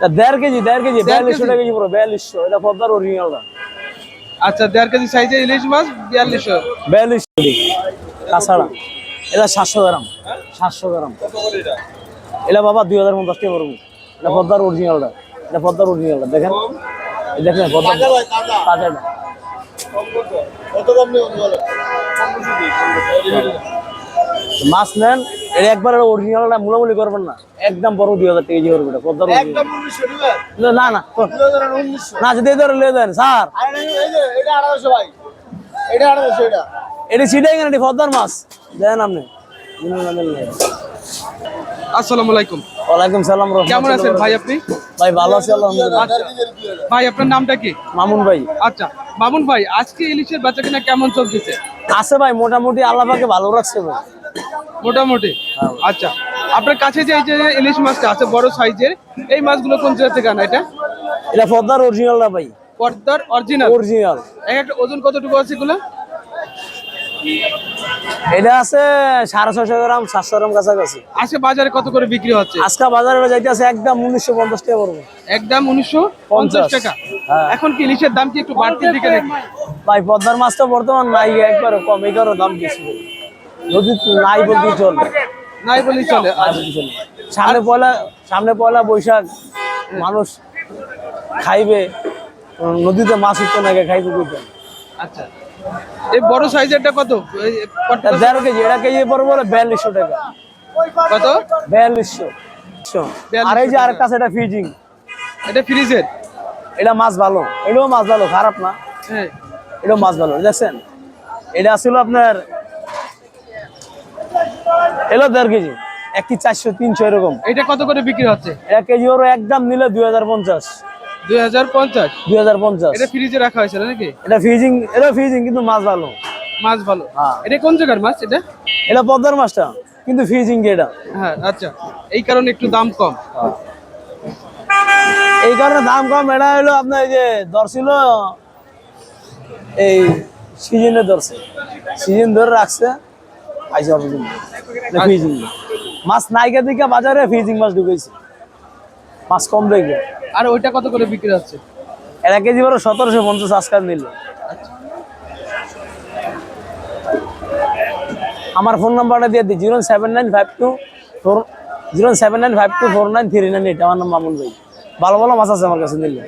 তা দেড় কেজি দেড় কেজি দেড় বিয়াল্লিশশো কেজি? টাকা কেজি পুরো বিয়াল্লিশশো। এটা পদ্মার অরিজিনালটা আচ্ছা দেড় কেজি সাইজের ইলিশ মাছ বিয়াল্লিশশো। বিয়াল্লিশশো কাঁচাড়া এটা সাতশো গ্রাম সাতশো গ্রাম। এটা বাবা দুই হাজার পঞ্চাশ টাকা পড়ব। এটা পদ্মার অরিজিনালটা এটা পদ্মার অরিজিনালটা দেখেন দেখেন পদ্মা তাজাটা মাছ নেন এটা একবার অরিজিনালটা মূলামূলি করবেন না। একদম বড় দুই হাজার টাকা কেজি করবে এটা পদ্মার না না না যদি এই ধরে লিয়ে দেন স্যার। এটা সিটাই কেন এটি পদ্মার মাছ? দেন আপনি। আসসালামু আলাইকুম। ওয়ালাইকুম সালাম কেমন আছেন ভাই আপনি? ভাই ভালো আছি আলহামদুলিল্লাহ। আচ্ছা। ভাই আপনার নামটা কি? মামুন ভাই। আচ্ছা। মামুন ভাই আজকে ইলিশের কেমন চলতেছে? আছে ভাই মোটামুটি আল্লাহ পাকে ভালো রাখছে ভাই। মোটামুটি। আচ্ছা আপনার কাছে যে এই যে ইলিশ মাছটা আছে বড় সাইজের এই মাছগুলো কোন জায়গা থেকে আনা এটা? এটা পদ্মার অরিজিনাল না ভাই? পর্দার অরিজিনাল অরিজিনাল এক একটা ওজন কতটুকু আছে এগুলো? এটা আছে সাড়ে ছশো গ্রাম সাতশো গ্রাম কাছাকাছি। আজকে বাজারে কত করে বিক্রি হচ্ছে? আজকে বাজারে যাইতে আছে একদম উনিশশো পঞ্চাশ টাকা পড়ব। একদম উনিশশো পঞ্চাশ। টাকা। হ্যাঁ। এখন কি ইলিশের দাম কি একটু বাড়তির দিকে ভাই পদ্মার মাছটা বর্তমান নাই একবার কম এই দাম বেশি। যদি নাই বলতে চলবে নাই বলেই চলে চলবে। সামনে পয়লা সামনে পয়লা বৈশাখ মানুষ খাইবে নদীতে মাছ উঠতে নাকি খাইবে বুঝতে আচ্ছা। এই বড় সাইজেরটা কত? দেড় কেজি এটা কেজি পড়বে বলে বিয়াল্লিশশো টাকা। কত? বিয়াল্লিশশো। আর এই যে আরেকটা আছে এটা ফিজিং এটা ফ্রিজের? এটা মাছ ভালো। এটাও মাছ ভালো খারাপ না। হ্যাঁ। এটাও মাছ ভালো দেখছেন? এটা ছিল আপনার এলো দেড় কেজি। এক কি চারশো তিনশো এরকম। এটা কত করে বিক্রি হচ্ছে? এক কেজি ওর একদম নিলে দুই হাজার পঞ্চাশ। দুই হাজার পঞ্চাশ? দুই হাজার পঞ্চাশ। এটা ফ্রিজে রাখা হয়েছিল নাকি? এটা ফিজিং এটা ফিজিং কিন্তু মাছ ভালো। মাছ ভালো। হ্যাঁ। এটা কোন জায়গার মাছ এটা? এটা পদ্মার মাছটা কিন্তু ফিজিং এটা। হ্যাঁ আচ্ছা। এই কারণে একটু দাম কম। এই কারণে দাম কম। এটা হলো আপনার এই যে ধরছিল এই সিজনে ধরছে। সিজন ধরে রাখছে। আইসা ফিজিং মাছ। নাইকা দিকে বাজারে ফিজিং মাছ ঢুকেছে মাছ কম দেখবে আর ওইটা কত করে বিক্রি হচ্ছে? এটা কেজি বড় সতেরোশো পঞ্চাশ আজকাল নিল। আমার ফোন নাম্বারটা দিয়ে দিই। Zero seven nine five two four zero seven nine five two four nine three nine eight. আমার নাম মামুন ভাই। ভালো ভালো মাছ আছে আমার কাছে নিলে।